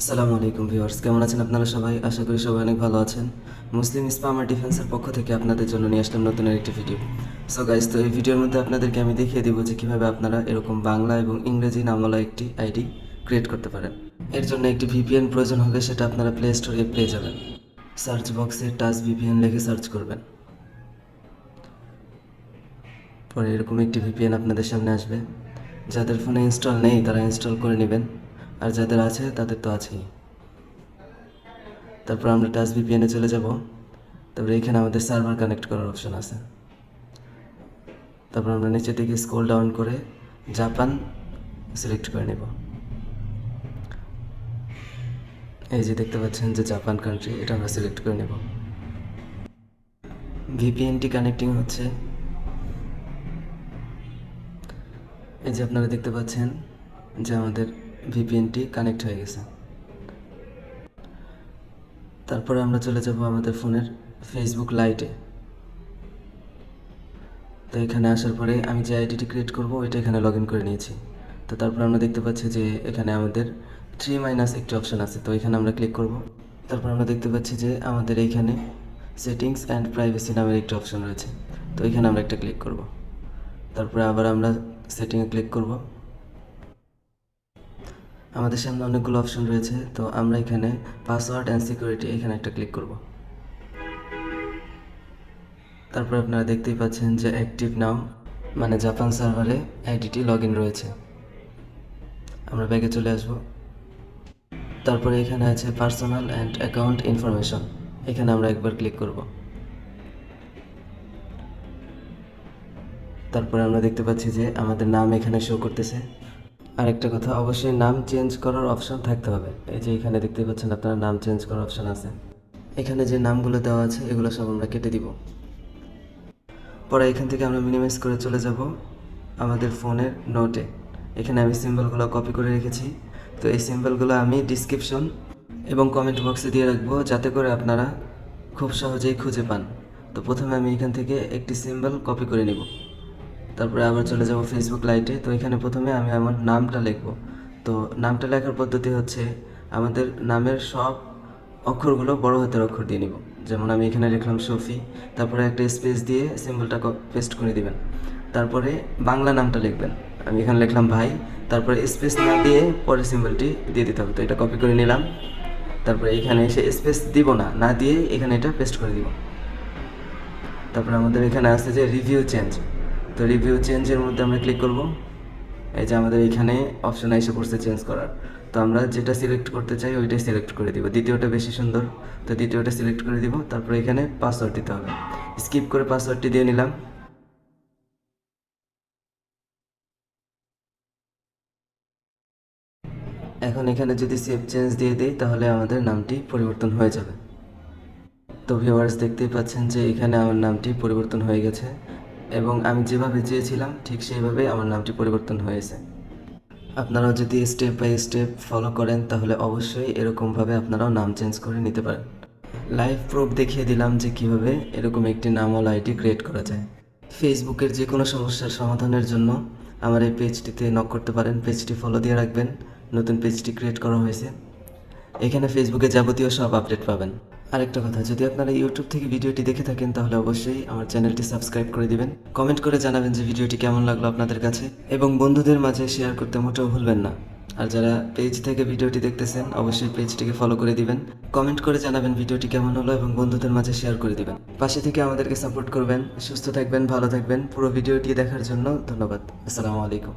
আসসালামু আলাইকুম ভিউয়ার্স, কেমন আছেন আপনারা সবাই? আশা করি সবাই অনেক ভালো আছেন। মুসলিম স্পামার ডিফেন্সের পক্ষ থেকে আপনাদের জন্য নিয়ে আসলাম নতুন একটি ভিডিও। সো গাইজ তো এই ভিডিওর মধ্যে আপনাদেরকে আমি দেখিয়ে দিব যে কীভাবে আপনারা এরকম বাংলা এবং ইংরেজি নামওয়ালা একটি আইডি ক্রিয়েট করতে পারেন। এর জন্য একটি ভিপিএন প্রয়োজন হবে সেটা আপনারা প্লে স্টোরে পেয়ে যাবেন। সার্চ বক্সে টাচ ভিপিএন লিখে সার্চ করবেন। পরে এরকম একটি ভিপিএন আপনাদের সামনে আসবে। যাদের ফোনে ইনস্টল নেই, তারা ইনস্টল করে নেবেন। আর যাদের আছে, তাদের তো আছেই। তারপর আমরা টাচ ভিপিএনে চলে যাব। তারপরে এখানে আমাদের সার্ভার কানেক্ট করার অপশন আছে। তারপর আমরা নিচে দিকে স্ক্রল ডাউন করে জাপান সিলেক্ট করে নেব। এই যে দেখতে পাচ্ছেন যে জাপান কান্ট্রি এটা আমরা সিলেক্ট করে নেব। ভিপিএনটি কানেক্টিং হচ্ছে। এই যে আপনারা দেখতে পাচ্ছেন যে আমাদের ভিপিএনটি কানেক্ট হয়ে গেছে। তারপরে আমরা চলে যাব আমাদের ফোনের ফেসবুক লাইটে তো এখানে আসার পরে আমি যে আইডিটি ক্রিয়েট করব, ওইটা এখানে লগ ইন করে নিয়েছি। তো তারপর আমরা দেখতে পাচ্ছি যে এখানে আমাদের থ্রি মাইনাস একটি অপশন আছে, তো এখানে আমরা ক্লিক করব। তারপর আমরা দেখতে পাচ্ছি যে আমাদের এইখানে সেটিংস অ্যান্ড প্রাইভেসি নামের একটি অপশন রয়েছে। তো এখানে আমরা একটা ক্লিক করব। তারপরে আবার আমরা সেটিংয়ে ক্লিক করব। আমাদের সামনে অনেকগুলো অপশন রয়েছে, তো আমরা এখানে পাসওয়ার্ড অ্যান্ড সিকিউরিটি এখানে একটা ক্লিক করব। তারপর আপনারা দেখতেই পাচ্ছেন যে অ্যাক্টিভ নাও মানে জাপান সার্ভারে আইডিটি লগ ইন রয়েছে। আমরা ব্যাগে চলে আসব। তারপরে এখানে আছে পার্সোনাল অ্যান্ড অ্যাকাউন্ট ইনফরমেশন এখানে আমরা একবার ক্লিক করব। তারপরে আমরা দেখতে পাচ্ছি যে আমাদের নাম এখানে শো করতেছে। আরেকটা কথা, অবশ্যই নাম চেঞ্জ করার অপশন থাকতে হবে। এই যে এখানে দেখতে পাচ্ছেন আপনার নাম চেঞ্জ করার অপশন আছে। এখানে যে নামগুলো দেওয়া আছে, এগুলো সব আমরা কেটে দিব। পরে এখান থেকে আমরা মিনিমাইজ করে চলে যাব আমাদের ফোনের নোটে এখানে আমি সিম্বলগুলো কপি করে রেখেছি। তো এই সিম্বলগুলো আমি ডিসক্রিপশন এবং কমেন্ট বক্সে দিয়ে রাখব, যাতে করে আপনারা খুব সহজেই খুঁজে পান। তো প্রথমে আমি এখান থেকে একটি সিম্বল কপি করে নিব। তারপরে আবার চলে যাব ফেসবুক লাইটে তো এখানে প্রথমে আমি আমার নামটা লিখব। তো নামটা লেখার পদ্ধতি হচ্ছে আমাদের নামের সব অক্ষরগুলো বড় হাতের অক্ষর দিয়ে নিব। যেমন আমি এখানে লিখলাম শফি তারপরে একটা স্পেস দিয়ে সিম্বলটা পেস্ট করে দিবেন। তারপরে বাংলা নামটা লিখবেন। আমি এখানে লিখলাম ভাই, তারপরে স্পেস না দিয়ে পরে সিম্বলটি দিয়ে দিতে হবে। তো এটা কপি করে নিলাম। তারপরে এখানে এসে স্পেস দিব না না দিয়ে এখানে এটা পেস্ট করে দিব। তারপরে আমাদের এখানে আছে যে রিভিউ চেঞ্জ তো রিভিউ চেঞ্জের মধ্যে আমরা ক্লিক করব। এই যে আমাদের এখানে অপশন এসে পড়ছে চেঞ্জ করার। তো আমরা যেটা সিলেক্ট করতে চাই, ওইটাই সিলেক্ট করে দিব। দ্বিতীয়টা বেশি সুন্দর। তো দ্বিতীয়টা সিলেক্ট করে দিব। তারপরে এখানে পাসওয়ার্ড দিতে হবে। স্কিপ করে পাসওয়ার্ডটি দিয়ে নিলাম। এখন এখানে যদি সেভ চেঞ্জ দিয়ে দিই, তাহলে আমাদের নামটি পরিবর্তন হয়ে যাবে। তো ভিউয়ার্স দেখতেই পাচ্ছেন যে এখানে আমার নামটি পরিবর্তন হয়ে গেছে। এবং আমি যেভাবে চেয়েছিলাম, ঠিক সেইভাবে আমার নামটি পরিবর্তন হয়েছে। আপনারাও যদি স্টেপ বাই স্টেপ ফলো করেন, তাহলে অবশ্যই এরকমভাবে আপনারাও নাম চেঞ্জ করে নিতে পারেন। লাইভ প্রুফ দেখিয়ে দিলাম যে কীভাবে এরকম একটি নামওয়ালা আইডি ক্রিয়েট করা যায়। ফেসবুকের যে কোনো সমস্যার সমাধানের জন্য আমার এই পেজটিতে নক করতে পারেন পেজটি ফলো দিয়ে রাখবেন, নতুন পেজটি ক্রিয়েট করা হয়েছে। এখানে ফেসবুকে যাবতীয় সব আপডেট পাবেন। আরেকটা কথা, যদি আপনারা ইউটিউব থেকে ভিডিওটি দেখে থাকেন, তাহলে অবশ্যই আমার চ্যানেলটি সাবস্ক্রাইব করে দিবেন। কমেন্ট করে জানাবেন যে ভিডিওটি কেমন লাগল আপনাদের কাছে। এবং বন্ধুদের মাঝে শেয়ার করতে মোটেও ভুলবেন না। আর যারা পেজ থেকে ভিডিওটি দেখতেছেন, অবশ্যই পেজটিকে ফলো করে দিবেন। কমেন্ট করে জানাবেন ভিডিওটি কেমন হলো এবং বন্ধুদের মাঝে শেয়ার করে দিবেন। পাশে থেকে আমাদেরকে সাপোর্ট করবেন। সুস্থ থাকবেন, ভালো থাকবেন। পুরো ভিডিওটি দেখার জন্য ধন্যবাদ। আসসালামু আলাইকুম।